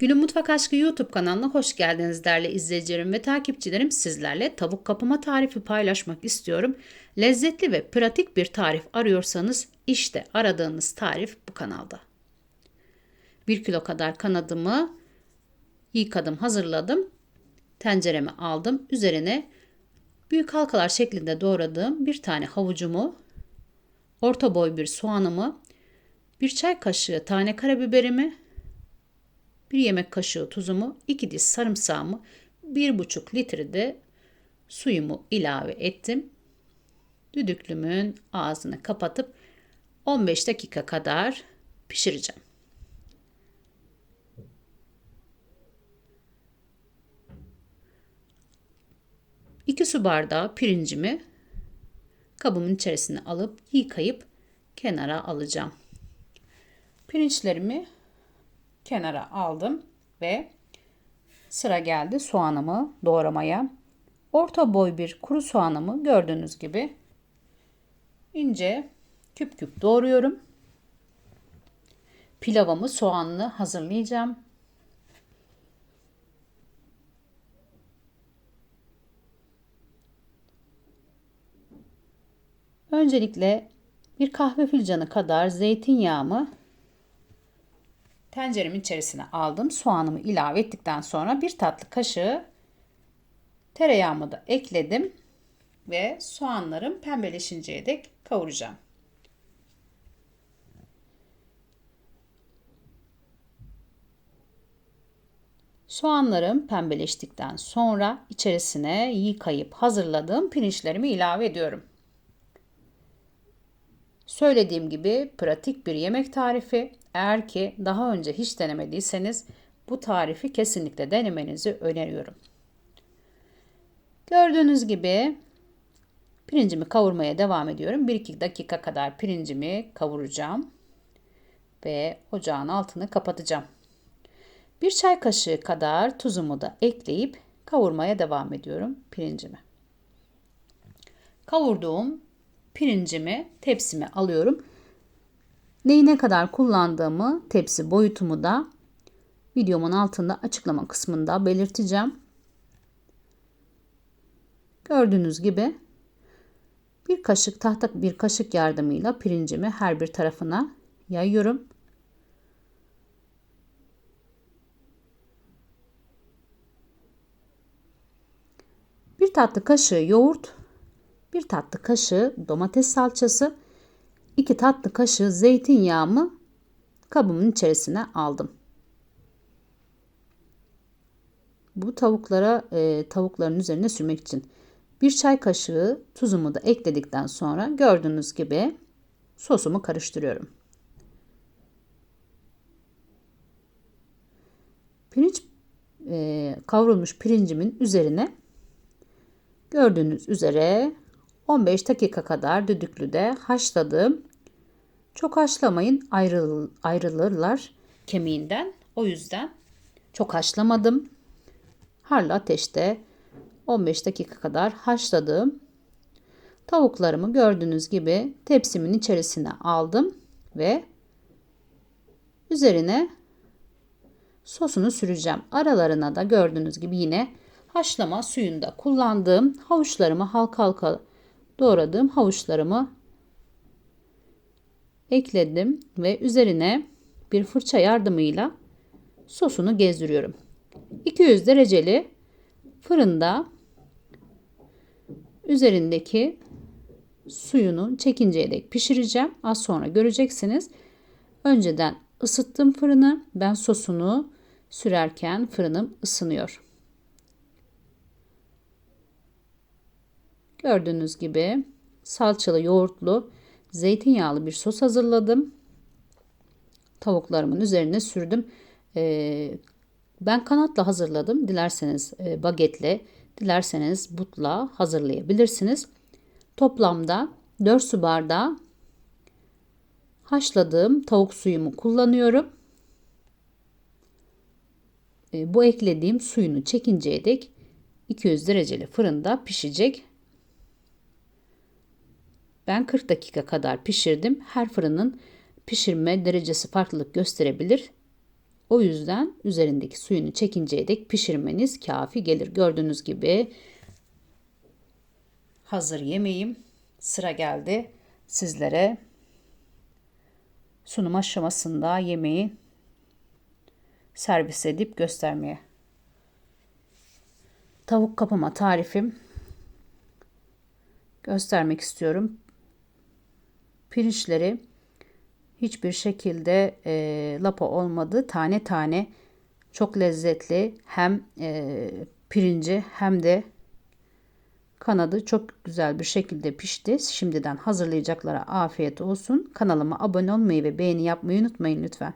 Gülün Mutfak Aşkı YouTube kanalına hoş geldiniz değerli izleyicilerim ve takipçilerim. Sizlerle tavuk kapama tarifi paylaşmak istiyorum. Lezzetli ve pratik bir tarif arıyorsanız işte aradığınız tarif bu kanalda. 1 kilo kadar kanadımı yıkadım, hazırladım. Tencereme aldım. Üzerine büyük halkalar şeklinde doğradığım bir tane havucumu, orta boy bir soğanımı, bir çay kaşığı tane karabiberimi, bir yemek kaşığı tuzumu, iki diş sarımsağımı, bir buçuk litre de suyumu ilave ettim. Düdüklümün ağzını kapatıp 15 dakika kadar pişireceğim. İki su bardağı pirincimi kabımın içerisine alıp yıkayıp kenara alacağım. Pirinçlerimi kenara aldım ve sıra geldi soğanımı doğramaya. Orta boy bir kuru soğanımı gördüğünüz gibi ince küp küp doğruyorum. Pilavımı soğanlı hazırlayacağım. Öncelikle bir kahve fincanı kadar zeytinyağımı tenceremin içerisine aldım. Soğanımı ilave ettikten sonra bir tatlı kaşığı tereyağımı da ekledim ve soğanlarım pembeleşinceye dek kavuracağım. Soğanlarım pembeleştikten sonra içerisine yıkayıp hazırladığım pirinçlerimi ilave ediyorum. Söylediğim gibi pratik bir yemek tarifi. Eğer ki daha önce hiç denemediyseniz bu tarifi kesinlikle denemenizi öneriyorum. Gördüğünüz gibi pirincimi kavurmaya devam ediyorum. 1-2 dakika kadar pirincimi kavuracağım ve ocağın altını kapatacağım. Bir çay kaşığı kadar tuzumu da ekleyip kavurmaya devam ediyorum pirincimi. Kavurduğum pirincimi tepsime alıyorum. Neyi ne kadar kullandığımı, tepsi boyutumu da videomun altında açıklama kısmında belirteceğim. Gördüğünüz gibi bir kaşık tahta bir kaşık yardımıyla pirincimi her bir tarafına yayıyorum. Bir tatlı kaşığı yoğurt 1 tatlı kaşığı domates salçası, 2 tatlı kaşığı zeytinyağımı kabımın içerisine aldım. Bu tavuklara e, tavukların üzerine sürmek için bir çay kaşığı tuzumu da ekledikten sonra gördüğünüz gibi sosumu karıştırıyorum. Pirinç e, kavrulmuş pirincimin üzerine gördüğünüz üzere 15 dakika kadar düdüklüde haşladım. Çok haşlamayın ayrıl, ayrılırlar kemiğinden. O yüzden çok haşlamadım. Harlı ateşte 15 dakika kadar haşladım. Tavuklarımı gördüğünüz gibi tepsimin içerisine aldım ve üzerine sosunu süreceğim. Aralarına da gördüğünüz gibi yine haşlama suyunda kullandığım havuçlarımı halka halka doğradığım havuçlarımı ekledim ve üzerine bir fırça yardımıyla sosunu gezdiriyorum. 200 dereceli fırında üzerindeki suyunu çekinceye dek pişireceğim. Az sonra göreceksiniz. Önceden ısıttım fırını. Ben sosunu sürerken fırınım ısınıyor. Gördüğünüz gibi salçalı yoğurtlu zeytinyağlı bir sos hazırladım. Tavuklarımın üzerine sürdüm. Ee, ben kanatla hazırladım. Dilerseniz e, bagetle, dilerseniz butla hazırlayabilirsiniz. Toplamda 4 su bardağı haşladığım tavuk suyumu kullanıyorum. E, bu eklediğim suyunu çekinceye dek 200 dereceli fırında pişecek. Ben 40 dakika kadar pişirdim. Her fırının pişirme derecesi farklılık gösterebilir. O yüzden üzerindeki suyunu çekinceye dek pişirmeniz kafi gelir. Gördüğünüz gibi hazır yemeğim sıra geldi sizlere sunum aşamasında yemeği servis edip göstermeye. Tavuk kapama tarifim göstermek istiyorum. Pirinçleri hiçbir şekilde e, lapa olmadı. Tane tane çok lezzetli hem e, pirinci hem de kanadı çok güzel bir şekilde pişti. Şimdiden hazırlayacaklara afiyet olsun. Kanalıma abone olmayı ve beğeni yapmayı unutmayın lütfen.